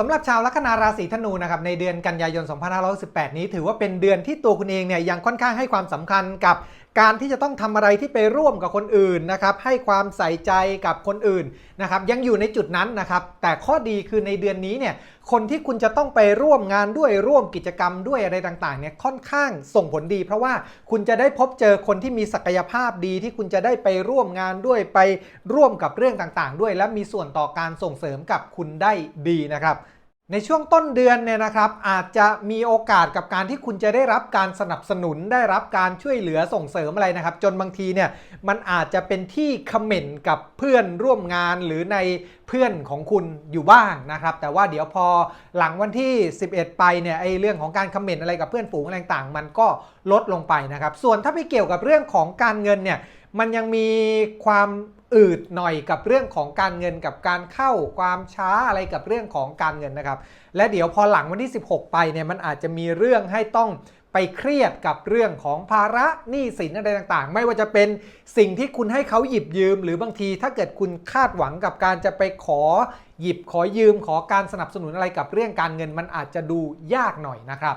สำหรับชาวลัคนาราศีธนูนะครับในเดือนกันยายน 2518 นี้ถือว่าเป็นเดือนที่ตัวคุณเองเนี่ยยังค่อนข้างให้ความสำคัญกับ การที่จะต้องทำอะไรที่ไปร่วมกับคนอื่นนะครับให้ความใส่ใจกับคนอื่นนะครับยังอยู่ในจุดนั้นนะครับ แต่ข้อดีคือในเดือนนี้เนี่ยคนที่คุณจะต้องไปร่วมงานด้วยร่วมกิจกรรมด้วยอะไรต่างๆเนี่ยค่อนข้างส่งผลดี เพราะว่าคุณจะได้พบเจอคนที่มีศักยภาพดีที่คุณจะได้ไปร่วมงานด้วยไปร่วมกับเรื่องต่างๆ ด้วย และมีส่วนต่อการส่งเสริมกับคุณได้ดีนะครับ ในช่วงต้นเดือนเนี่ยนะครับ อาจจะมีโอกาสกับการที่คุณจะได้รับการสนับสนุนได้รับการช่วยเหลือส่งเสริมอะไรนะครับ จนบางทีเนี่ยมันอาจจะเป็นที่คอมเมนต์กับเพื่อนร่วมงานหรือในเพื่อนของคุณอยู่บ้างนะครับ แต่ว่าเดี๋ยวพอหลังวันที่ 11 ไปเนี่ยไอเรื่องของการคอมเมนต์อะไรกับเพื่อนฝูงอะไรต่างๆมันก็ลดลงไปนะครับ ส่วนถ้าไปเกี่ยวกับเรื่องของการเงินเนี่ยมันยังมีความ อืดหน่อยกับเรื่องของการเงินกับการเข้าความช้าอะไรกับเรื่องของการเงินนะครับ และเดี๋ยวพอหลังวันที่ 16 ไปเนี่ยมันอาจจะมีเรื่องให้ต้องไปเครียดกับเรื่องของภาระหนี้สินอะไรต่างๆ ไม่ว่าจะเป็นสิ่งที่คุณให้เขาหยิบยืม หรือบางทีถ้าเกิดคุณคาดหวังกับการจะไปขอหยิบขอยืมขอการสนับสนุนอะไรกับเรื่องการเงิน มันอาจจะดูยากหน่อยนะครับ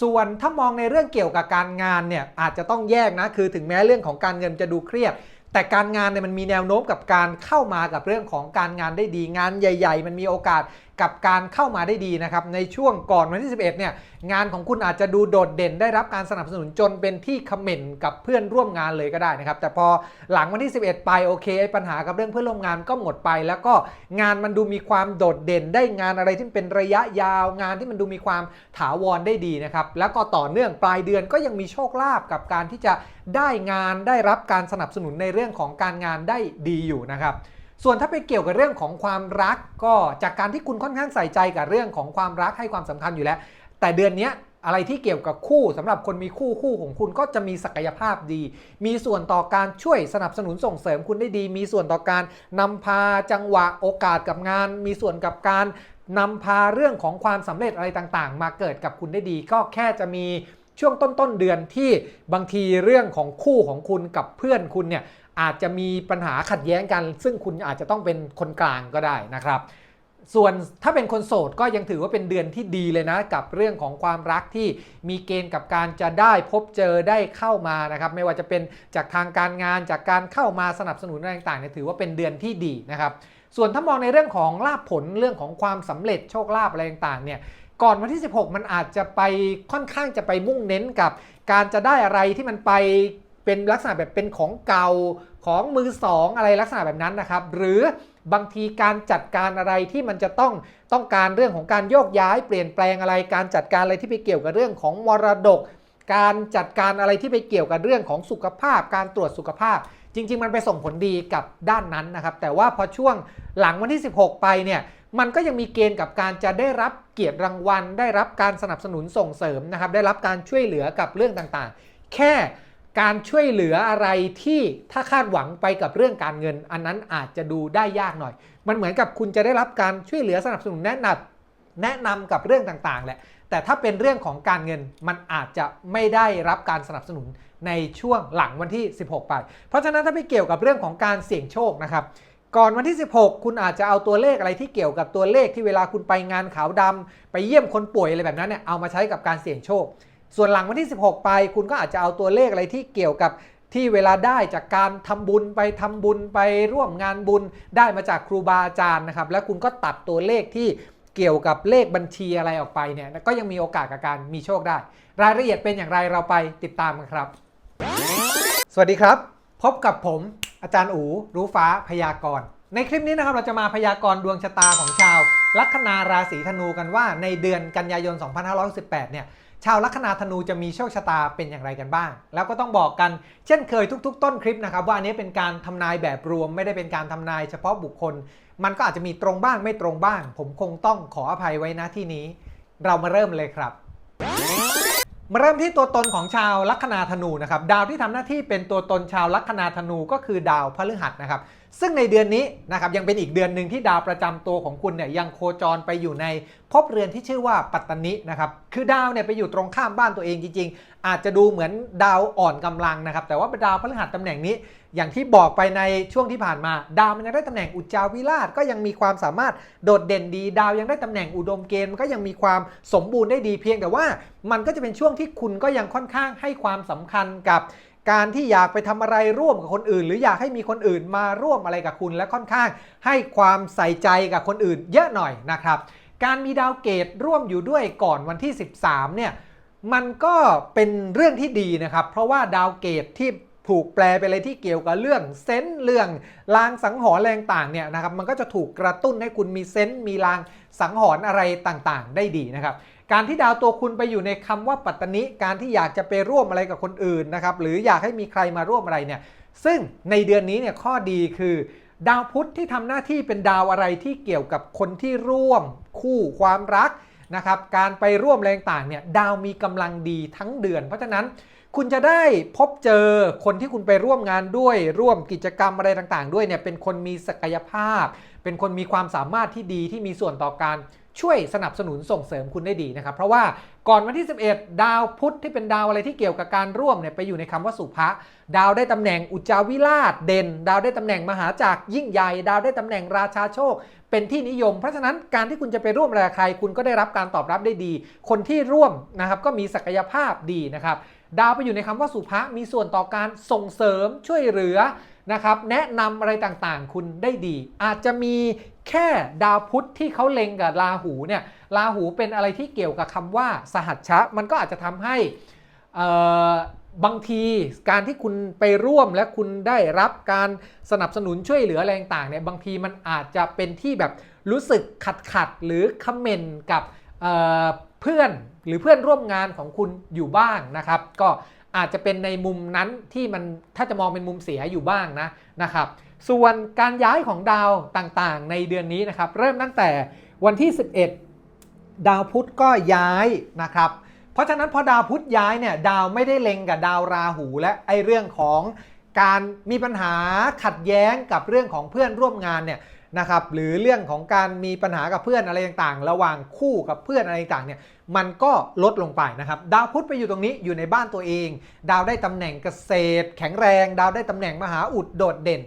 ส่วนถ้ามองในเรื่องเกี่ยวกับการงานเนี่ยอาจจะต้องแยกนะคือถึงแม้เรื่องของการเงินจะดูเครียด แต่การงานเนี่ยมันมีแนวโน้มกับการเข้ามากับเรื่องของการงานได้ดีงานใหญ่ ๆ มันมีโอกาส กับการเข้ามาได้ดีนะครับในช่วงก่อนวันที่ 11เนี่ยงานของคุณอาจจะดูโดดเด่นได้รับการสนับสนุนจนเป็นที่คอมเมนต์กับเพื่อนร่วมงานเลยก็ได้นะครับแต่พอหลังวันที่ 11 ไปโอเคไอ้ปัญหากับเรื่องเพื่อนร่วมงานก็หมดไป แล้วก็งานมันดูมีความโดดเด่นได้งานอะไรที่เป็นระยะยาว งานที่มันดูมีความถาวรได้ดีนะครับแล้วก็ต่อเนื่องปลายเดือนก็ยังมีโชคลาภกับการที่จะได้งานได้รับการสนับสนุนในเรื่องของการงานได้ดีอยู่นะครับ ส่วนถ้าไปเกี่ยวกับเรื่องของความรักก็จากการที่คุณค่อนข้างใส่ใจกับเรื่องของความรักให้ความสำคัญอยู่แล้ว แต่เดือนนี้อะไรที่เกี่ยวกับคู่สำหรับคนมีคู่คู่ของคุณก็จะมีศักยภาพดี มีส่วนต่อการช่วยสนับสนุนส่งเสริมคุณได้ดี มีส่วนต่อการนำพาจังหวะโอกาสกับงาน มีส่วนกับการนำพาเรื่องของความสำเร็จอะไรต่างๆ มาเกิดกับคุณได้ดี ก็แค่จะมี ช่วงต้นๆเดือนที่บางทีเรื่องของคู่ของคุณกับเพื่อนคุณเนี่ยอาจจะมีปัญหาขัดแย้งกัน ซึ่งคุณอาจจะต้องเป็นคนกลางก็ได้นะครับส่วนถ้าเป็นคนโสดก็ยังถือว่าเป็นเดือนที่ดีเลยนะ กับเรื่องของความรักที่มีเกณฑ์กับการจะได้พบเจอได้เข้ามานะครับ ไม่ว่าจะเป็นจากทางการงานจากการเข้ามาสนับสนุนอะไรต่างๆเนี่ยถือว่าเป็นเดือนที่ดีนะครับ ส่วนถ้ามองในเรื่องของลาภผลเรื่องของความสำเร็จโชคลาภอะไรต่างๆเนี่ย ก่อนวันที่ 16 มันอาจจะไปค่อนข้างจะไปมุ่งเน้นกับ การจะได้อะไรที่มันไปเป็นลักษณะแบบเป็นของเก่าของมือสองอะไรลักษณะแบบนั้นนะครับ หรือบางทีการจัดการอะไรที่มันจะต้องต้องการเรื่องของการโยกย้าย เปลี่ยนแปลงอะไร การจัดการอะไรที่ไปเกี่ยวกับเรื่องของมรดก การจัดการอะไรที่ไปเกี่ยวกับเรื่องของสุขภาพ การตรวจสุขภาพ จริง ๆ มันไปส่งผลดีกับด้านนั้นนะครับ แต่ว่าพอช่วงหลังวันที่ 16 ไปเนี่ยมันก็ยังมีเกณฑ์กับการจะได้รับเกียรติรางวัล ได้รับการสนับสนุนส่งเสริมนะครับ ได้รับการช่วยเหลือกับเรื่องต่างๆ แค่การช่วยเหลืออะไรที่ถ้าคาดหวังไปกับเรื่องการเงิน อันนั้นอาจจะดูได้ยากหน่อย มันเหมือนกับคุณจะได้รับการช่วยเหลือสนับสนุนแนะนำแนะนำกับเรื่องต่างๆแหละ แต่ถ้าเป็นเรื่องของการเงินมันอาจจะไม่ได้รับการสนับสนุนในช่วงหลังวันที่ 16 ไป เพราะฉะนั้นถ้าไปเกี่ยวกับเรื่องของการเสี่ยงโชคนะครับ ก่อนวันที่ 16 คุณอาจจะเอาตัวเลขอะไรที่เกี่ยวกับตัวเลขที่เวลาคุณไปงานขาวดำไปเยี่ยมคนป่วยอะไรแบบนั้นเนี่ยเอามาใช้กับการเสี่ยงโชค ส่วนหลังวันที่ 16 ไป คุณก็อาจจะเอาตัวเลขอะไรที่เกี่ยวกับที่เวลาได้จากการทำบุญไปทำบุญไปร่วมงานบุญได้มาจากครูบาอาจารย์นะครับ แล้วคุณก็ตัดตัวเลขที่ เกี่ยวกับเลขบัญชีอะไรออกไปเนี่ยก็ยังมีโอกาสกับการมีโชคได้ รายละเอียดเป็นอย่างไรเราไปติดตามกันครับ สวัสดีครับ พบกับผมอาจารย์อูรู้ฟ้าพยากรณ์ ในคลิปนี้นะครับเราจะมาพยากรณ์ดวงชะตาของชาว ลัคนาราศีธนูกันว่าในเดือนกันยายน 2518 เนี่ย ชาวลัคนาธนูจะมีโชคชะตาเป็นอย่างไรกันบ้าง แล้วก็ต้องบอกกันเช่นเคยทุก ๆ ต้นคลิปนะครับว่าอันนี้เป็นการทำนายแบบรวมไม่ได้เป็นการทำนายเฉพาะบุคคล มันก็อาจจะมีตรงบ้างไม่ตรงบ้าง ผมคงต้องขออภัยไว้นะที่นี้ เรามาเริ่มเลยครับ มาเริ่มที่ตัวตนของชาวลัคนาธนูนะครับดาวที่ทำหน้าที่เป็นตัวตนชาวลัคนาธนูก็คือดาวพฤหัสนะครับ ซึ่งในเดือนนี้นะครับยังเป็นอีกเดือนหนึ่งที่ดาวประจำตัวของคุณเนี่ยยังโคจรไปอยู่ในภพเรือนที่ชื่อว่าปัตตนินะครับคือดาวเนี่ยไปอยู่ตรงข้ามบ้านตัวเองจริง ๆ อาจจะดูเหมือนดาวอ่อนกำลังนะครับแต่ว่าดาวพฤหัสตำแหน่งนี้ อย่างที่บอกไปในช่วงที่ผ่านมา ดาวมันยังได้ตำแหน่งอุจจาวิราชก็ยังมีความสามารถโดดเด่นดี ดาวยังได้ตำแหน่งอุดมเกณฑ์มันก็ยังมีความสมบูรณ์ได้ดีเพียงแต่ว่า มันก็จะเป็นช่วงที่คุณก็ยังค่อนข้างให้ความสำคัญกับ การที่อยากไปทำอะไรร่วมกับคนอื่น หรืออยากให้มีคนอื่นมาร่วมอะไรกับคุณและค่อนข้าง ให้ความใส่ใจกับคนอื่นเยอะหน่อยนะครับ การมีดาวเกตร่วมอยู่ด้วยก่อนวันที่ 13เนี่ยมันก็เป็นเรื่องที่ดีนะครับ เพราะว่าดาวเกตที่ถูกแปลไปเลยที่เกี่ยวกับเรื่องเซนส์เรื่องลางสังหรณ์แรงต่างเนี่ยนะครับมันก็จะถูกกระตุ้นให้คุณมีเซนส์มีลางสังหรณ์อะไรต่างๆ ได้ดีนะครับ การที่ดาวตัวคุณไปอยู่ในคำว่าปัตตนิการที่อยากจะไปร่วมอะไรกับคนอื่นนะครับหรืออยากให้มีใครมาร่วมอะไรเนี่ยซึ่งในเดือนนี้เนี่ยข้อดีคือ ดาวพุธที่ทำหน้าที่เป็นดาวอะไรที่เกี่ยวกับคนที่ร่วม คู่ความรักนะครับการไปร่วมแรงต่างเนี่ยดาวมีกำลังดีทั้งเดือน เพราะฉะนั้นคุณจะได้พบเจอคนที่คุณไปร่วมงานด้วยร่วมกิจกรรมอะไรต่างๆ ด้วยเนี่ยเป็นคนมีศักยภาพ เป็นคนมีความสามารถที่ดีที่มีส่วนต่อการ ช่วยสนับสนุนส่งเสริมคุณได้ดีนะครับ เพราะว่าก่อนวันที่ 11 ดาวพุธที่เป็นดาวอะไรที่เกี่ยวกับการร่วมเนี่ยไปอยู่ในคำว่าสุภะดาวได้ตำแหน่งอุจาวิราชเด่น ดาวได้ตำแหน่งมหาจักรยิ่งใหญ่ ดาวได้ตำแหน่งราชาโชค เป็นที่นิยม เพราะฉะนั้นการที่คุณจะไปร่วมอะไรใคร คุณก็ได้รับการตอบรับได้ดี คนที่ร่วมนะครับก็มีศักยภาพดีนะครับดาวไปอยู่ในคำว่าสุภะมีส่วนต่อการส่งเสริมช่วยเหลือนะครับแนะนำอะไรต่างๆ คุณได้ดี อาจจะมี แค่ดาวพุธที่เขาเล็งกับราหูเนี่ยราหูเป็นอะไรที่เกี่ยวกับคำว่าสหัชชะ มันก็อาจจะทำให้บางทีการที่คุณไปร่วมและคุณได้รับการสนับสนุนช่วยเหลืออะไรต่างเนี่ยบางทีมันอาจจะเป็นที่แบบรู้สึกขัดขัดหรือคอมเมนต์กับเเพื่อนหรือเพื่อนร่วมงานของคุณอยู่บ้างนะครับ ก็อาจจะเป็นในมุมนั้นที่มันถ้าจะมองเป็นมุมเสียอยู่บ้างนะนะครับ ส่วนการย้ายของดาวต่างๆ ในเดือนนี้นะครับ เริ่มตั้งแต่วันที่ 11 ดาวพุธก็ย้ายนะครับ เพราะฉะนั้นพอดาวพุธย้ายเนี่ยดาวไม่ได้เล็งกับดาวราหูและไอเรื่องของการมีปัญหาขัดแย้งกับเรื่องของเพื่อนร่วมงานเนี่ยนะครับหรือเรื่องของการมีปัญหากับเพื่อนอะไรต่างๆ ระหว่างคู่กับเพื่อนอะไรต่างๆเนี่ยมันก็ลดลงไปนะครับ ดาวพุธไปอยู่ตรงนี้อยู่ในบ้านตัวเอง ดาวได้ตำแหน่งเกษตร แข็งแรง ดาวได้ตำแหน่งมหาอุดโดดเด่น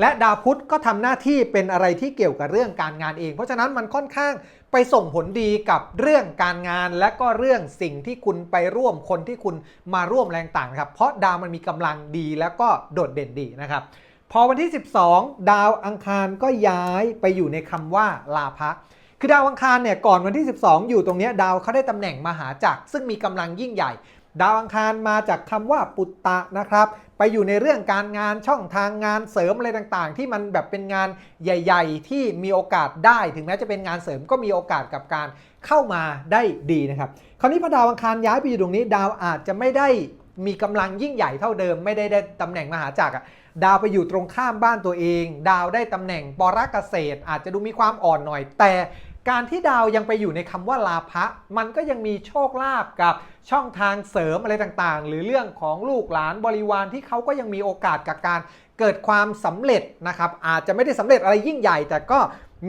และดาวพุธก็ทำหน้าที่เป็นอะไรที่เกี่ยวกับเรื่องการงานเอง เพราะฉะนั้นมันค่อนข้างไปส่งผลดีกับเรื่องการงาน และก็เรื่องสิ่งที่คุณไปร่วมคนที่คุณมาร่วมแรงต่างครับเพราะดาวมันมีกำลังดีแล้วก็โดดเด่นดีนะครับ พอวันที่ 12 ดาวอังคารก็ย้ายไปอยู่ในคำว่าลาภะคือดาวอังคารเนี่ยก่อนวันที่ 12 อยู่ตรงนี้ดาวเขาได้ตำแหน่งมหาจักรซึ่งมีกำลังยิ่งใหญ่ ดาวอังคารมาจากคำว่าปุตตะนะครับ ไปอยู่ในเรื่องการงานช่องทางงานเสริมอะไรต่างๆ ที่มันแบบเป็นงานใหญ่ ๆ ที่มีโอกาสได้ ถึงแม้จะเป็นงานเสริมก็มีโอกาสกับการเข้ามาได้ดีนะครับ คราวนี้พอดาวอังคารย้ายไปอยู่ตรงนี้ ดาวอาจจะไม่ได้มีกำลังยิ่งใหญ่เท่าเดิม ไม่ได้ได้ตำแหน่งมหาจักรอะดาวไปอยู่ตรงข้ามบ้านตัวเอง ดาวได้ตำแหน่งปรเกษตร อาจจะดูมีความอ่อนหน่อยแต่ การที่ดาวยังไปอยู่ในคำว่าลาภะมันก็ยังมีโชคลาภกับช่องทางเสริมอะไรต่างๆ หรือเรื่องของลูกหลานบริวารที่เขาก็ยังมีโอกาสกับการเกิดความสำเร็จนะครับอาจจะไม่ได้สำเร็จอะไรยิ่งใหญ่ แต่ก็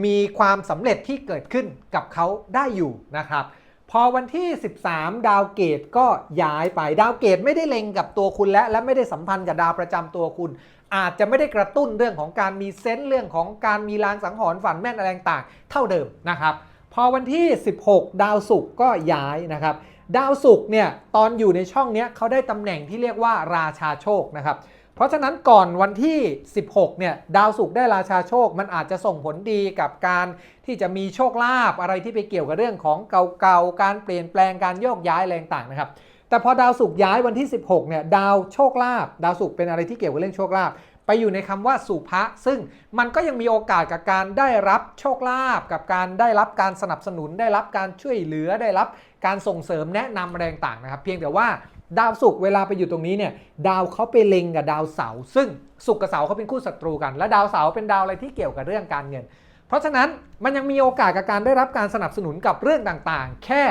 มีความสำเร็จที่เกิดขึ้นกับเขาได้อยู่นะครับพอวันที่ 13 ดาวเกตก็ย้ายไป ดาวเกตไม่ได้เล็งกับตัวคุณและและไม่ได้สัมพันธ์กับดาวประจำตัวคุณ อาจจะไม่ได้กระตุ้นเรื่องของการมีเซนส์เรื่องของการมีลางสังหรณ์ฝันแม่นอะไรต่างๆเท่าเดิมนะครับพอวันที่ 16 ดาวศุกร์ก็ย้ายนะครับ ดาวศุกร์เนี่ยตอนอยู่ในช่องเนี้ยเขาได้ตำแหน่งที่เรียกว่าราชาโชคนะครับ เพราะฉะนั้นก่อนวันที่ 16 เนี่ยดาวศุกร์ได้ราชาโชค มันอาจจะส่งผลดีกับการที่จะมีโชคลาภอะไรที่ไปเกี่ยวกับเรื่องของเก่าๆ การเปลี่ยนแปลงการโยกย้ายอะไรต่างนะครับ แต่พอดาวศุกร์ย้ายวันที่ 16เนี่ยดาวโชคลาภดาวศุกร์เป็นอะไรที่เกี่ยวกับเรื่องโชคลาภไปอยู่ในคำว่าสุภะซึ่งมันก็ยังมีโอกาสกับการได้รับโชคลาภกับการได้รับการสนับสนุน ได้รับการช่วยเหลือได้รับการส่งเสริมแนะนำอะไรต่างๆนะครับ เพียงแต่ว่าดาวศุกร์เวลาไปอยู่ตรงนี้เนี่ยดาวเขาไปเล็งกับดาวเสาร์ซึ่งศุกร์กับเสาร์เขาเป็นคู่ศัตรูกัน และดาวเสาร์เป็นดาวอะไรที่เกี่ยวกับเรื่องการเงิน เพราะฉะนั้นมันยังมีโอกาสกับการได้รับการสนับสนุนกับเรื่องต่างๆ แค่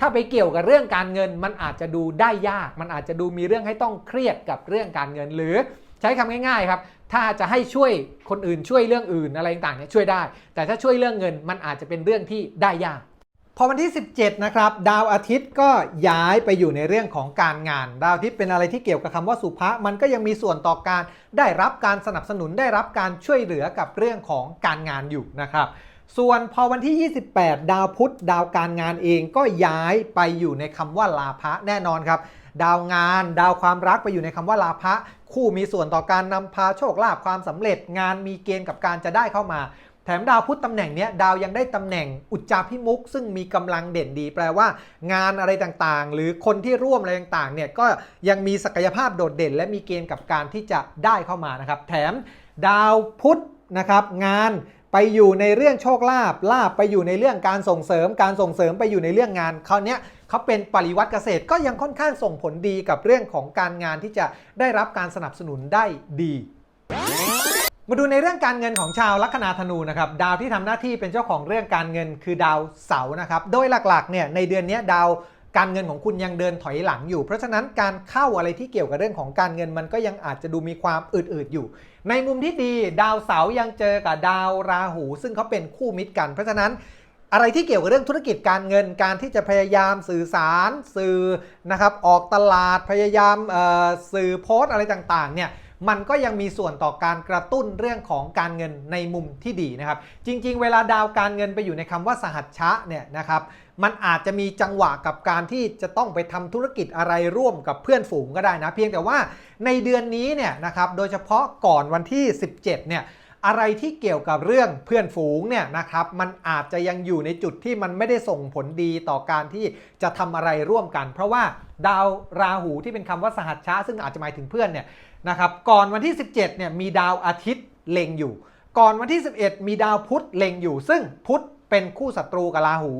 ถ้าไปเกี่ยวกับเรื่องการเงิน มันอาจจะดูได้ยาก มันอาจจะดูมีเรื่องให้ต้องเครียดกับเรื่องการเงินหรือใช้คำง่ายๆครับถ้าจะให้ช่วยคนอื่นช่วยเรื่องอื่นอะไรต่างๆเนี่ยช่วยได้ แต่ถ้าช่วยเรื่องเงินมันอาจจะเป็นเรื่องที่ได้ยากพอวันที่ 17 นะครับ ดาวอาทิตย์ก็ย้ายไปอยู่ในเรื่องของการงาน ดาวอาทิตย์เป็นอะไรที่เกี่ยวกับคำว่าสุภะมันก็ยังมีส่วนต่อการได้รับการสนับสนุนได้รับการช่วยเหลือกับเรื่องของการงานอยู่นะครับ ส่วนพอวันที่ 28 ดาวพุธดาวการงานเองก็ย้ายไปอยู่ในคำว่าลาภะแน่นอนครับ ดาวงาน ดาวความรักไปอยู่ในคำว่าลาภะคู่มีส่วนต่อการนำพาโชคลาภความสำเร็จงานมีเกณฑ์กับการจะได้เข้ามา แถมดาวพุธตำแหน่งนี้ดาวยังได้ตำแหน่งอุจจาพิมุกซึ่งมีกำลังเด่นดี แปลว่า งานอะไรต่างๆ หรือคนที่ร่วมอะไรต่างๆเนี่ยก็ยังมีศักยภาพโดดเด่น และมีเกณฑ์กับการที่จะได้เข้ามานะครับ แถมดาวพุธนะครับงาน ไปอยู่ในเรื่องโชคลาภลาภไปอยู่ในเรื่องการส่งเสริม การส่งเสริมไปอยู่ในเรื่องงานคราวนี้เขาเป็นปริวัติเกษตรก็ยังค่อนข้างส่งผลดีกับเรื่องของการงานที่จะได้รับการสนับสนุนได้ดี มาดูในเรื่องการเงินของชาวลัคนาธนูนะครับดาวที่ทำหน้าที่เป็นเจ้าของเรื่องการเงินคือดาวเสาร์นะครับโดยหลักๆเนี่ยในเดือนนี้ดาวการเงินของคุณยังเดินถอยหลังอยู่ เพราะฉะนั้นการเข้าอะไรที่เกี่ยวกับเรื่องของการเงินมันก็ยังอาจจะดูมีความอืดๆอยู่ ในมุมที่ดีดาวเสาร์ยังเจอกับดาวราหู ซึ่งเขาเป็นคู่มิตรกัน เพราะฉะนั้นอะไรที่เกี่ยวกับเรื่องธุรกิจการเงินการที่จะพยายามสื่อสารสื่อนะครับออกตลาดพยายามเอ่อสื่อโพสอะไรต่างๆเนี่ยมันก็ยังมีส่วนต่อการกระตุ้นเรื่องของการเงินในมุมที่ดีนะครับ จริง ๆ เวลาดาวการเงินไปอยู่ในคำว่าสหัชชะเนี่ยนะครับ มันอาจจะมีจังหวะกับการที่จะต้องไปทำธุรกิจอะไรร่วมกับเพื่อนฝูงก็ได้นะ เพียงแต่ว่าในเดือนนี้เนี่ยนะครับโดยเฉพาะก่อนวันที่ 17เนี่ยอะไรที่เกี่ยวกับเรื่องเพื่อนฝูงเนี่ยนะครับมันอาจจะยังอยู่ในจุดที่มันไม่ได้ส่งผลดีต่อการที่จะทำอะไรร่วมกัน เพราะว่าดาวราหูที่เป็นคำว่าสหัชชะซึ่งอาจจะหมายถึงเพื่อนเนี่ยนะครับก่อนวันที่ 17เนี่ยมีดาวอาทิตย์เล็งอยู่ ก่อนวันที่ 11 มีดาวพุธเล็งอยู่ ซึ่งพุธเป็นคู่ศัตรูกับราหู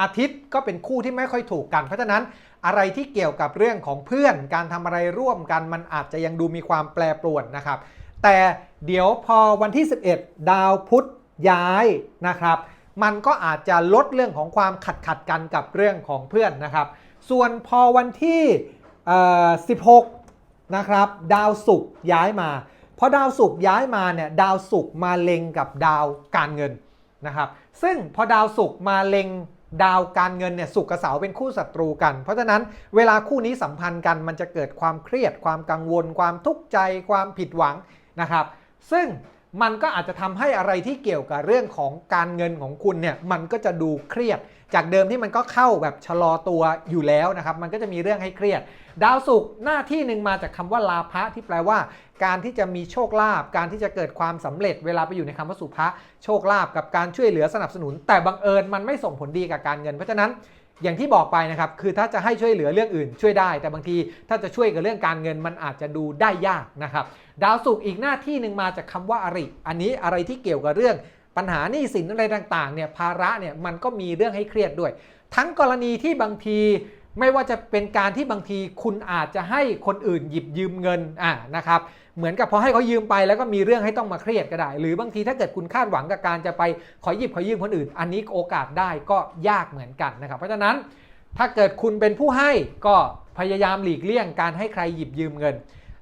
อาทิตย์ก็เป็นคู่ที่ไม่ค่อยถูกกัน เพราะฉะนั้นอะไรที่เกี่ยวกับเรื่องของเพื่อน การทำอะไรร่วมกันมันอาจจะยังดูมีความแปรปรวนนะครับ แต่เดี๋ยวพอวันที่ 11 ดาวพุธย้ายนะครับ มันก็อาจจะลดเรื่องของความขัดขัดกันกับเรื่องของเพื่อนนะครับ ส่วนพอวันที่16นะครับ ดาวศุกร์ย้ายมาพอดาวศุกร์ย้ายมาเนี่ยดาวศุกร์มาเล็งกับดาวการเงินนะครับ ซึ่งพอดาวศุกร์มาเล็ง ดาวการเงินเนี่ยศุกกับเสาเป็นคู่ศัตรูกัน เพราะฉะนั้นเวลาคู่นี้สัมพันธ์กันมันจะเกิดความเครียด ความกังวล ความทุกข์ใจ ความผิดหวังนะครับ ซึ่งมันก็อาจจะทำให้อะไรที่เกี่ยวกับเรื่องของการเงินของคุณเนี่ยมันก็จะดูเครียด จากเดิมที่มันก็เข้าแบบชะลอตัวอยู่แล้วนะครับ มันก็จะมีเรื่องให้เครียด ดาวศุกร์หน้าที่หนึ่งมาจากคำว่าลาภะที่แปลว่า การที่จะมีโชคลาภการที่จะเกิดความสำเร็จเวลาไปอยู่ในคำว่าสุภะโชคลาภกับการช่วยเหลือสนับสนุน แต่บังเอิญมันไม่ส่งผลดีกับการเงิน เพราะฉะนั้นอย่างที่บอกไปนะครับคือถ้าจะให้ช่วยเหลือเรื่องอื่นช่วยได้ แต่บางทีถ้าจะช่วยกับเรื่องการเงินมันอาจจะดูได้ยากนะครับ ดาวศุกร์อีกหน้าที่หนึ่งมาจากคำว่าอริ อันนี้อะไรที่เกี่ยวกับเรื่องปัญหาหนี้สินอะไรต่างๆเนี่ยภาระเนี่ยมันก็มีเรื่องให้เครียดด้วย ทั้งกรณีที่บางที ไม่ว่าจะเป็นการที่บางทีคุณอาจจะให้คนอื่นหยิบยืมเงินอ่านะครับเหมือนกับพอให้เขายืมไปแล้วก็มีเรื่องให้ต้องมาเครียดก็ได้ หรือบางทีถ้าเกิดคุณคาดหวังกับการจะไปขอหยิบขอยืมคนอื่น อันนี้โอกาสได้ก็ยากเหมือนกันนะครับ เพราะฉะนั้นถ้าเกิดคุณเป็นผู้ให้ก็พยายามหลีกเลี่ยงการให้ใครหยิบยืมเงิน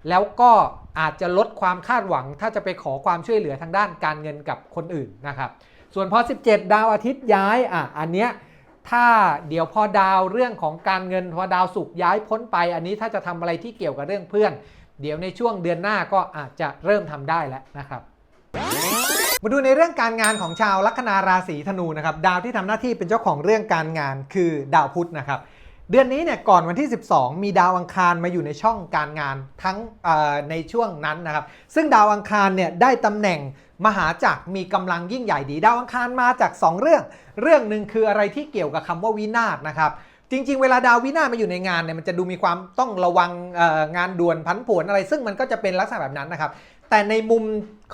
แล้วก็อาจจะลดความคาดหวัง ถ้าจะไปขอความช่วยเหลือทางด้านการเงินกับคนอื่นนะครับ ส่วนพอ 17 ดาวอาทิตย์ย้ายอะอันเนี้ย ถ้าเดี๋ยวพอดาวเรื่องของการเงินพอดาวสุกย้ายพ้นไป อันนี้ถ้าจะทำอะไรที่เกี่ยวกับเรื่องเพื่อน เดี๋ยวในช่วงเดือนหน้าก็อาจจะเริ่มทำได้แล้วนะครับ มาดูในเรื่องการงานของชาวลัคนาราศีธนูนะครับ ดาวที่ทำหน้าที่เป็นเจ้าของเรื่องการงานคือดาวพุธนะครับ เดือนนี้เนี่ยก่อนวันที่ 12 มีดาวอังคารมาอยู่ในช่องการงานทั้งในช่วงนั้นนะครับ ซึ่งดาวอังคารเนี่ยได้ตำแหน่งมหาจักรมีกำลังยิ่งใหญ่ดี ดาวอังคารมาจาก 2 เรื่อง เรื่องหนึ่งคืออะไรที่เกี่ยวกับคำว่าวินาศนะครับจริง ๆ เวลาดาววินาศมาอยู่ในงานเนี่ยมันจะดูมีความต้องระวังงานด่วนพันผวนอะไร ซึ่งมันก็จะเป็นลักษณะแบบนั้นนะครับ แต่ในมุม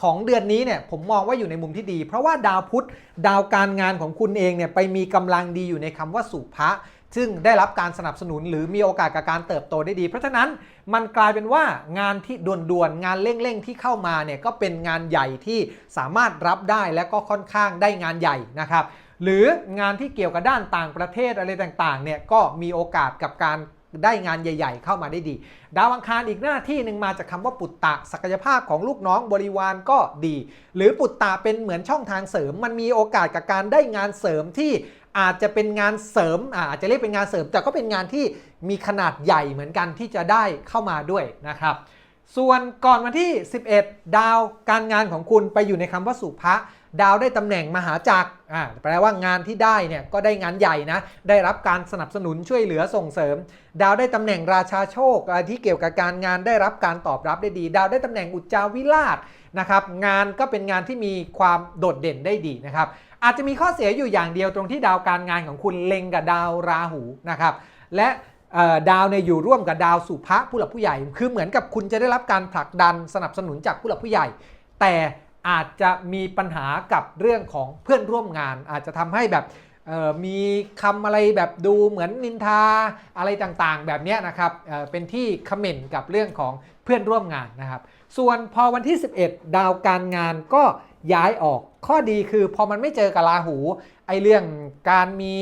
ของเดือนนี้เนี่ยผมมองว่าอยู่ในมุมที่ดี เพราะว่าดาวพุธดาวการงานของคุณเองเนี่ยไปมีกำลังดีอยู่ในคำว่าสุภะ ซึ่งได้รับการสนับสนุนหรือมีโอกาสกับการเติบโตได้ดี เพราะฉะนั้นมันกลายเป็นว่างานที่ด่วนๆ งานเร่งๆ ที่เข้ามาเนี่ยก็เป็นงานใหญ่ที่สามารถรับได้และก็ค่อนข้างได้งานใหญ่นะครับหรืองานที่เกี่ยวกับด้านต่างประเทศอะไรต่างๆเนี่ยก็มีโอกาสกับการได้งานใหญ่ ๆ เข้ามาได้ดี ดาวอังคารอีกหน้าที่หนึ่งมาจากคำว่าปุตตะ ศักยภาพของลูกน้องบริวารก็ดี หรือปุตตะเป็นเหมือนช่องทางเสริม มันมีโอกาสกับการได้งานเสริมที่ อาจจะเป็นงานเสริมอาจจะเรียกเป็นงานเสริม แต่ก็เป็นงานที่มีขนาดใหญ่เหมือนกันที่จะได้เข้ามาด้วยนะครับ ส่วนก่อนวันที่ 11 ดาวการงานของคุณไปอยู่ในคำว่าสุภะดาวได้ตำแหน่งมหาจักรอ่าแปลว่างานที่ได้เนี่ยก็ได้งานใหญ่นะ ได้รับการสนับสนุนช่วยเหลือส่งเสริม ดาวได้ตำแหน่งราชาโชคที่เกี่ยวกับการงานได้รับการตอบรับได้ดี ดาวได้ตำแหน่งอุจจาวิราชนะครับ งานก็เป็นงานที่มีความโดดเด่นได้ดีนะครับ อาจจะมีข้อเสียอยู่อย่างเดียวตรงที่ดาวการงานของคุณเล็งกับดาวราหูนะครับและดาวเนี่ยอยู่ร่วมกับดาวสุภะผู้หลักผู้ใหญ่ คือเหมือนกับคุณจะได้รับการผลักดันสนับสนุนจากผู้หลักผู้ใหญ่ แต่อาจจะมีปัญหากับเรื่องของเพื่อนร่วมงาน อาจจะทำให้แบบมีคำอะไรแบบดูเหมือนนินทาอะไรต่างๆ แบบนี้นะครับเเป็นที่คอมเมนต์กับเรื่องของเพื่อนร่วมงานนะครับ ส่วนพอวันที่ 11 ดาวการงานก็ ย้ายออก ข้อดีคือพอมันไม่เจอกับราหู ไอเรื่องการมี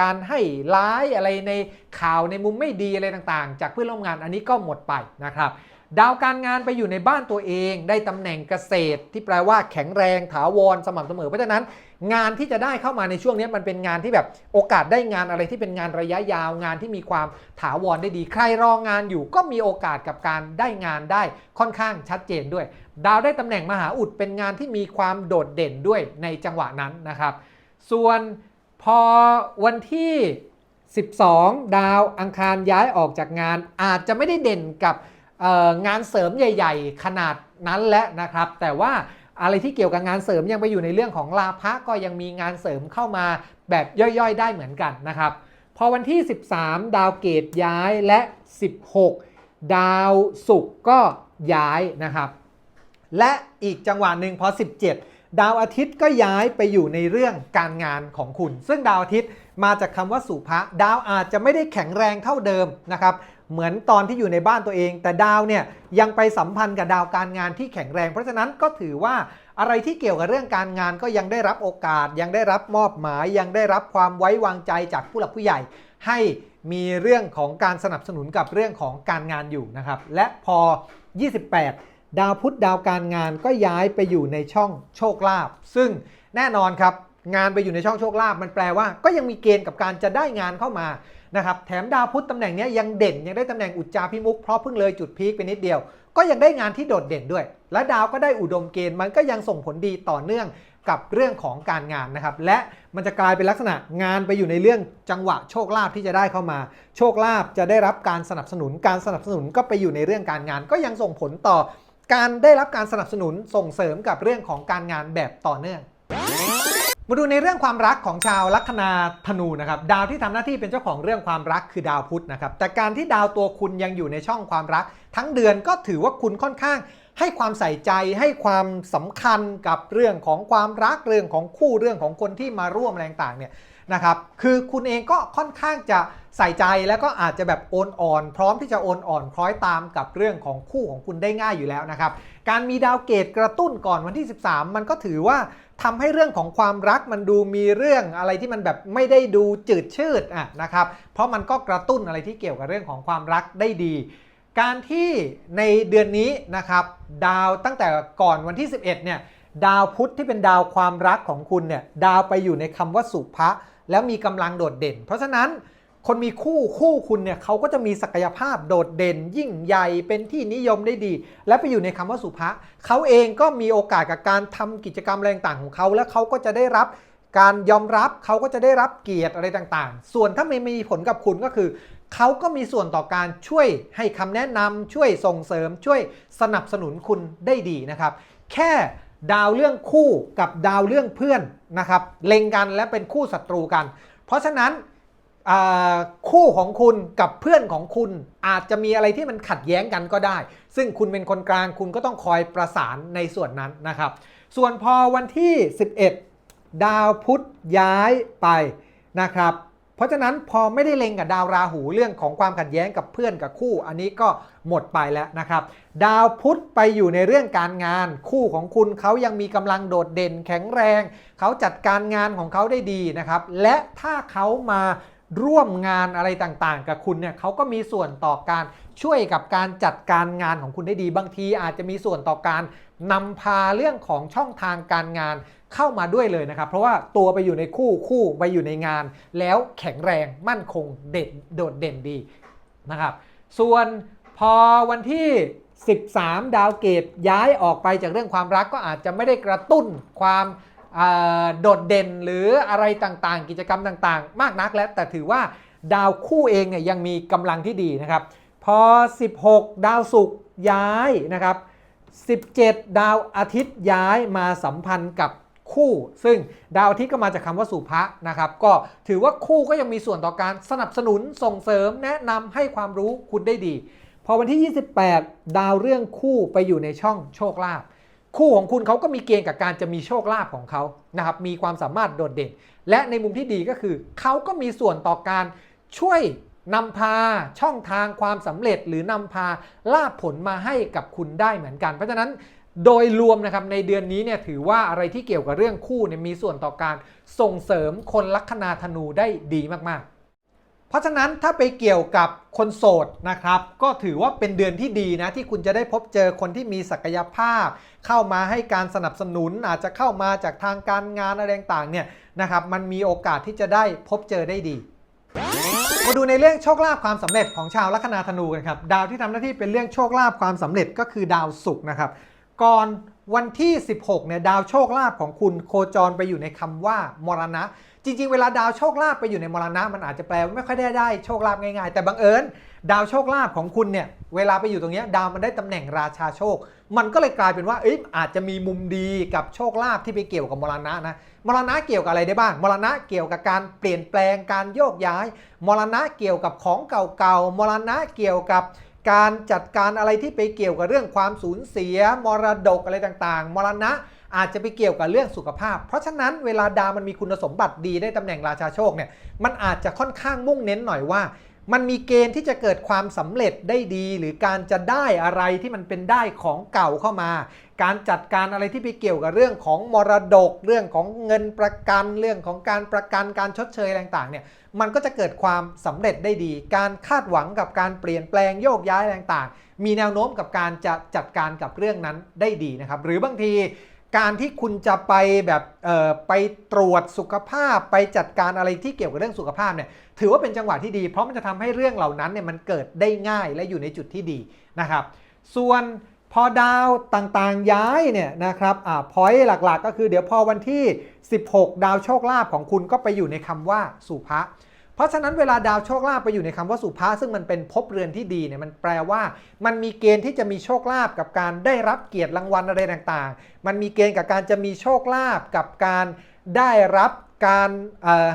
การให้ร้ายอะไรในข่าวในมุมไม่ดีอะไรต่างๆ จากเพื่อนร่วมงานอันนี้ก็หมดไปนะครับดาวการงานไปอยู่ในบ้านตัวเอง ได้ตำแหน่งเกษตร ที่แปลว่าแข็งแรงถาวรสม่ำเสมอเพราะฉะนั้น งานที่จะได้เข้ามาในช่วงนี้มันเป็นงานที่แบบโอกาสได้งานอะไรที่เป็นงานระยะยาวงานที่มีความถาวรได้ดี ใครรองานอยู่ก็มีโอกาสกับการได้งานได้ค่อนข้างชัดเจนด้วย ดาวได้ตำแหน่งมหาอุดเป็นงานที่มีความโดดเด่นด้วยในจังหวะนั้นนะครับ ส่วนพอวันที่ 12 ดาวอังคารย้ายออกจากงาน อาจจะไม่ได้เด่นกับงานเสริมใหญ่ ๆ ขนาดนั้นและนะครับ แต่ว่า อะไรที่เกี่ยวกับงานเสริมยังไปอยู่ในเรื่องของลาภะก็ยังมีงานเสริมเข้ามาแบบย่อยๆ ได้เหมือนกันนะครับ พอวันที่ 13 ดาวเกตย้ายและ 16 ดาวศุกร์ก็ย้ายนะครับ และอีกจังหวะหนึ่งพอ 17 ดาวอาทิตย์ก็ย้ายไปอยู่ในเรื่องการงานของคุณ ซึ่งดาวอาทิตย์มาจากคำว่าสุภะดาวอาจจะไม่ได้แข็งแรงเท่าเดิมนะครับ เหมือนตอนที่อยู่ในบ้านตัวเอง แต่ดาวเนี่ยยังไปสัมพันธ์กับดาวการงานที่แข็งแรง เพราะฉะนั้นก็ถือว่าอะไรที่เกี่ยวกับเรื่องการงานก็ยังได้รับโอกาส ยังได้รับมอบหมาย ยังได้รับความไว้วางใจจากผู้หลักผู้ใหญ่ ให้มีเรื่องของการสนับสนุนกับเรื่องของการงานอยู่นะครับ และพอ 28 ดาวพุธดาวการงานก็ย้ายไปอยู่ในช่องโชคลาภซึ่งแน่นอนครับงานไปอยู่ในช่องโชคลาภมันแปลว่า ก็ยังมีเกณฑ์กับการจะได้งานเข้ามา นะครับแถมดาวพุธตำแหน่งนี้ยยังเด่นยังได้ตำแหน่งอุจจาพิมุกเพราะเพิ่งเลยจุดพีคไปนิดเดียว ก็ยังได้งานที่โดดเด่นด้วย และดาวก็ได้อุดมเกณฑ์มันก็ยังส่งผลดีต่อเนื่องกับเรื่องของการงานนะครับ และมันจะกลายเป็นลักษณะงานไปอยู่ในเรื่องจังหวะโชคลาภที่จะได้เข้ามา โชคลาภจะได้รับการสนับสนุน การสนับสนุนก็ไปอยู่ในเรื่องการงาน ก็ยังส่งผลต่อ การได้รับการสนับสนุนส่งเสริมกับเรื่องของการงานแบบต่อเนื่อง มาดูในเรื่องความรักของชาวลัคนาธนูนะครับดาวที่ทำหน้าที่เป็นเจ้าของเรื่องความรักคือดาวพุธนะครับแต่การที่ดาวตัวคุณยังอยู่ในช่องความรัก ทั้งเดือนก็ถือว่าคุณค่อนข้าง ให้ความใส่ใจให้ความสำคัญกับเรื่องของความรักเรื่องของคู่เรื่องของคนที่มาร่วมอะไรต่างๆเนี่ยนะครับคือคุณเองก็ค่อนข้างจะใส่ใจแล้วก็อาจจะแบบโอนอ่อน พร้อมที่จะโอนอ่อนคล้อยตามกับเรื่องของคู่ของคุณได้ง่ายอยู่แล้วนะครับการมีดาวเกตกระตุ้นก่อนวันที่ 13 มันก็ถือว่า ทำให้เรื่องของความรักมันดูมีเรื่องอะไรที่มันแบบไม่ได้ดูจืดชืดอะนะครับ เพราะมันก็กระตุ้นอะไรที่เกี่ยวกับเรื่องของความรักได้ดี การที่ในเดือนนี้นะครับ ดาวตั้งแต่ก่อนวันที่ 11เนี่ยดาวพุธที่เป็นดาวความรักของคุณเนี่ยดาวไปอยู่ในคำว่าสุภะแล้วมีกำลังโดดเด่น เพราะฉะนั้น คนมีคู่คู่คุณเนี่ยเขาก็จะมีศักยภาพโดดเด่น ยิ่งใหญ่เป็นที่นิยมได้ดี และไปอยู่ในคำว่าสุภะเขาเองก็มีโอกาสกับการทำกิจกรรมอะไรต่างของเขา แล้วเขาก็จะได้รับการยอมรับเขาก็จะได้รับเกียรติอะไรต่างๆ ส่วนถ้าไม่มีผลกับคุณก็คือ เขาก็มีส่วนต่อการช่วยให้คำแนะนำช่วยส่งเสริม ช่วยสนับสนุนคุณได้ดีนะครับ แค่ดาวเรื่องคู่กับดาวเรื่องเพื่อนนะครับเล็งกันและเป็นคู่ศัตรูกัน เพราะฉะนั้น คู่ของคุณกับเพื่อนของคุณอาจจะมีอะไรที่มันขัดแย้งกันก็ได้ ซึ่งคุณเป็นคนกลางคุณก็ต้องคอยประสานในส่วนนั้นนะครับ ส่วนพอวันที่ 11 ดาวพุธย้ายไปนะครับ เพราะฉะนั้นพอไม่ได้เล็งกับดาวราหูเรื่องของความขัดแย้งกับเพื่อนกับคู่ อันนี้ก็หมดไปแล้วนะครับ ดาวพุธไปอยู่ในเรื่องการงาน คู่ของคุณเขายังมีกำลังโดดเด่นแข็งแรง เขาจัดการงานของเขาได้ดีนะครับ และถ้าเขามา ร่วมงานอะไรต่างๆ กับคุณเนี่ยเขาก็มีส่วนต่อการช่วยกับการจัดการงานของคุณได้ดีบางที อาจจะมีส่วนต่อการนำพาเรื่องของช่องทางการงานเข้ามาด้วยเลยนะครับ เพราะว่าตัวไปอยู่ในคู่คู่ไปอยู่ในงาน แล้วแข็งแรงมั่นคงเด่นโดดเด่นดีนะครับ ส่วนพอวันที่ 13 ดาวเกตย้ายออกไปจากเรื่องความรักก็อาจจะไม่ได้กระตุ้นความ โดดเด่นหรืออะไรต่างๆ กิจกรรมต่างๆ มากนักแล้ว แต่ถือว่าดาวคู่เองเนี่ยยังมีกำลังที่ดีนะครับ พอ 16 ดาวศุกร์ย้ายนะครับ 17 ดาวอาทิตย์ย้ายมาสัมพันธ์กับคู่ ซึ่งดาวอาทิตย์ก็มาจากคำว่าสุภะนะครับ ก็ถือว่าคู่ก็ยังมีส่วนต่อการสนับสนุนส่งเสริมแนะนำให้ความรู้คุณได้ดี พอวันที่ 28 ดาวเรื่องคู่ไปอยู่ในช่องโชคลาภ คู่ของคุณเขาก็มีเกณฑ์กับการจะมีโชคลาภของเขานะครับมีความสามารถโดดเด่น และในมุมที่ดีก็คือ เขาก็มีส่วนต่อการช่วยนำพาช่องทางความสำเร็จ หรือนำพาลาภผลมาให้กับคุณได้เหมือนกัน เพราะฉะนั้นโดยรวมนะครับในเดือนนี้เนี่ยถือว่าอะไรที่เกี่ยวกับเรื่องคู่เนี่ยมีส่วนต่อการส่งเสริมคนลัคนาธนูได้ดีมากๆ เพราะฉะนั้นถ้าไปเกี่ยวกับคนโสดนะครับ ก็ถือว่าเป็นเดือนที่ดีนะ ที่คุณจะได้พบเจอคนที่มีศักยภาพ เข้ามาให้การสนับสนุนอาจจะเข้ามาจากทางการงานอะไรต่างเนี่ยนะครับมันมีโอกาสที่จะได้พบเจอได้ดีมาดูในเรื่องโชคลาภความสำเร็จของชาวลัคนาธนูกันครับดาวที่ทำหน้าที่เป็นเรื่องโชคลาภความสำเร็จก็คือดาวศุกร์นะครับ ก่อนวันที่ 16เนี่ยดาวโชคลาภของคุณโคจรไปอยู่ในคำว่ามรณะ จริง ๆ เวลาดาวโชคลาภไปอยู่ในมรณะมันอาจจะแปลว่าไม่ค่อยได้ได้โชคลาภง่ายๆ แต่บังเอิญดาวโชคลาภของคุณเนี่ยเวลาไปอยู่ตรงนี้ดาวมันได้ตำแหน่งราชาโชค มันก็เลยกลายเป็นว่าเอ้ยอาจจะมีมุมดีกับโชคลาภที่ไปเกี่ยวกับมรณะนะมรณะเกี่ยวกับอะไรได้บ้างมรณะเกี่ยวกับการเปลี่ยนแปลงการโยกย้าย มรณะเกี่ยวกับของเก่าๆมรณะเกี่ยวกับการจัดการอะไรที่ไปเกี่ยวกับเรื่องความสูญเสีย มรดกอะไรต่างๆ มรณะ อาจจะไปเกี่ยวกับเรื่องสุขภาพ เพราะฉะนั้นเวลาดาวมันมีคุณสมบัติดีได้ตำแหน่งราชาโชคเนี่ยมันอาจจะค่อนข้างมุ่งเน้นหน่อยว่า มันมีเกณฑ์ที่จะเกิดความสำเร็จได้ดี หรือการจะได้อะไรที่มันเป็นได้ของเก่าเข้ามา การจัดการอะไรที่ไปเกี่ยวกับเรื่องของมรดก เรื่องของเงินประกันเรื่องของการประกันการชดเชยต่างๆเนี่ยมันก็จะเกิดความสำเร็จได้ดี การคาดหวังกับการเปลี่ยนแปลงโยกย้ายต่างๆ มีแนวโน้มกับการจะจัดการกับเรื่องนั้นได้ดีนะครับหรือบางที การที่คุณจะไปแบบไปตรวจสุขภาพไปจัดการอะไรที่เกี่ยวกับเรื่องสุขภาพเนี่ยถือว่าเป็นจังหวะที่ดี เพราะมันจะทำให้เรื่องเหล่านั้นเนี่ยมันเกิดได้ง่ายและอยู่ในจุดที่ดีนะครับ ส่วนพอดาวต่างๆย้ายเนี่ยนะครับอ่าพอยต์หลักๆ ก็คือเดี๋ยวพอวันที่ 16 ดาวโชคลาภของคุณก็ไปอยู่ในคำว่าสุภะเพ ราะฉะนั้นเวลาดาวโชคลาภไปอยู่ในคำว่าสุภาซึ่งมันเป็นภพเรือนที่ดีเนี่ยมันแปลว่า มันมีเกณฑ์ที่จะมีโชคลาภกับการได้รับเกียรติรางวัลอะไรต่างๆ มันมีเกณฑ์กับการจะมีโชคลาภกับการได้รับการ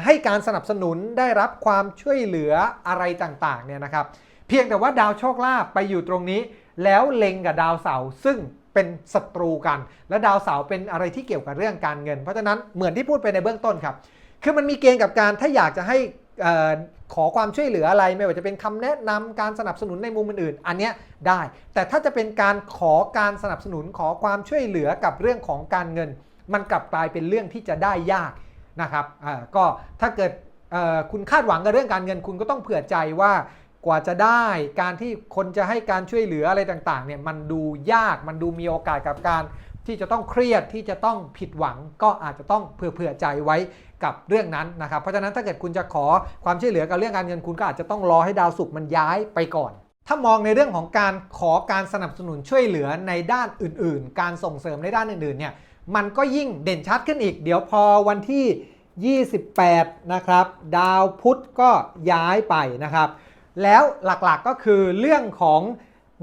ให้การสนับสนุนได้รับความช่วยเหลืออะไรต่างๆเนี่ยนะครับ เพียงแต่ว่าดาวโชคลาภไปอยู่ตรงนี้ แล้วเล็งกับดาวเสาร์ซึ่งเป็นศัตรูกัน และดาวเสาร์เป็นอะไรที่เกี่ยวกับเรื่องการเงิน เพราะฉะนั้นเหมือนที่พูดไปในเบื้องต้นครับ คือมันมีเกณฑ์กับการถ้าอยากจะให้ ขอความช่วยเหลืออะไรไม่ว่าจะเป็นคำแนะนำการสนับสนุนในมุมอื่นๆ อันเนี้ยได้ แต่ถ้าจะเป็นการขอการสนับสนุนขอความช่วยเหลือกับเรื่องของการเงิน มันกลับกลายเป็นเรื่องที่จะได้ยากนะครับก็ถ้าเกิดคุณคาดหวังกับเรื่องการเงิน คุณก็ต้องเผื่อใจว่ากว่าจะได้การที่คนจะให้การช่วยเหลืออะไรต่างๆเนี่ยมันดูยากมันดูมีโอกาสกับการ ที่จะต้องเครียดที่จะต้องผิดหวัง ก็อาจจะต้องเผื่อใจไว้กับเรื่องนั้นนะครับ เพราะฉะนั้นถ้าเกิดคุณจะขอความช่วยเหลือกับเรื่องการเงินคุณก็อาจจะต้องรอให้ดาวศุกร์มันย้ายไปก่อน ถ้ามองในเรื่องของการขอการสนับสนุนช่วยเหลือในด้านอื่น ๆ การส่งเสริมในด้านอื่น ๆ เนี่ย มันก็ยิ่งเด่นชัดขึ้นอีก เดี๋ยวพอวันที่ 28 นะครับ ดาวพุธก็ย้ายไปนะครับ แล้วหลักๆก็คือเรื่องของ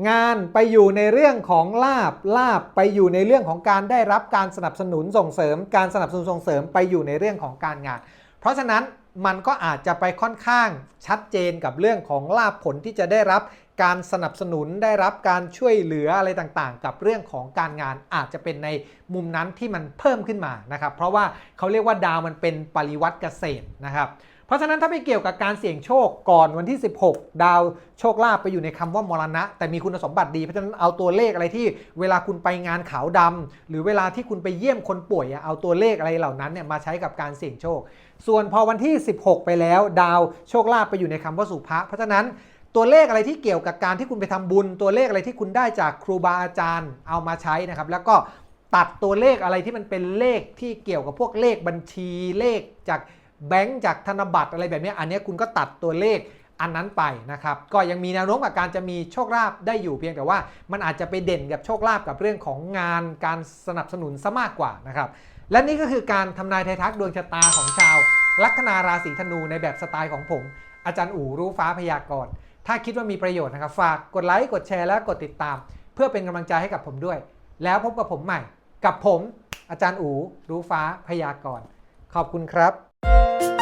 งานไปอยู่ในเรื่องของลาบลาบไปอยู่ในเรื่องของการได้รับการสนับสนุนส่งเสริม การสนับสนุนส่งเสริมไปอยู่ในเรื่องของการงาน เพราะฉะนั้นมันก็อาจจะไปค่อนข้างชัดเจนกับเรื่องของลาบผลที่จะได้รับการสนับสนุนได้รับการช่วยเหลืออะไรต่างๆ กับเรื่องของการงานอาจจะเป็นในมุมนั้นที่มันเพิ่มขึ้นมานะครับ เพราะว่าเขาเรียกว่าดาวมันเป็นปริวัติเกษตรนะครับ เพราะฉะนั้นถ้าไม่เกี่ยวกับการเสี่ยงโชคก่อนวันที่ 16 ดาวโชคลาภไปอยู่ในคำว่ามรณะ แต่มีคุณสมบัติดีเพราะฉะนั้นเอาตัวเลขอะไรที่เวลาคุณไปงานขาวดำหรือเวลาที่คุณไปเยี่ยมคนป่วยเอาตัวเลขอะไรเหล่านั้นเนี่ยมาใช้กับการเสี่ยงโชค ส่วนพอวันที่ 16 ไปแล้ว ดาวโชคลาภไปอยู่ในคำว่าสุภะเพราะฉะนั้นตัวเลขอะไรที่เกี่ยวกับการที่คุณไปทำบุญ ตัวเลขอะไรที่คุณได้จากครูบาอาจารย์เอามาใช้นะครับ แล้วก็ตัดตัวเลขอะไรที่มันเป็นเลขที่เกี่ยวกับพวกเลขบัญชีเลขจาก แบงก์จากธนบัตรอะไรแบบนี้อันนี้คุณก็ตัดตัวเลขอันนั้นไปนะครับ ก็ยังมีแนวโน้มกับการจะมีโชคลาภได้อยู่เพียงแต่ว่า มันอาจจะไปเด่นกับโชคลาภกับเรื่องของงานการสนับสนุนซะมากกว่านะครับ และนี่ก็คือการทำนายไทยทักดวงชะตาของชาว ลัคนาราศีธนูในแบบสไตล์ของผม อาจารย์อู๋รู้ฟ้าพยากรณ์ถ้าคิดว่ามีประโยชน์นะครับ ฝากกดไลค์กดแชร์และกดติดตาม เพื่อเป็นกำลังใจให้กับผมด้วย แล้วพบกับผมใหม่ กับผม อาจารย์อู๋รู้ฟ้าพยากรณ์ขอบคุณครับ Música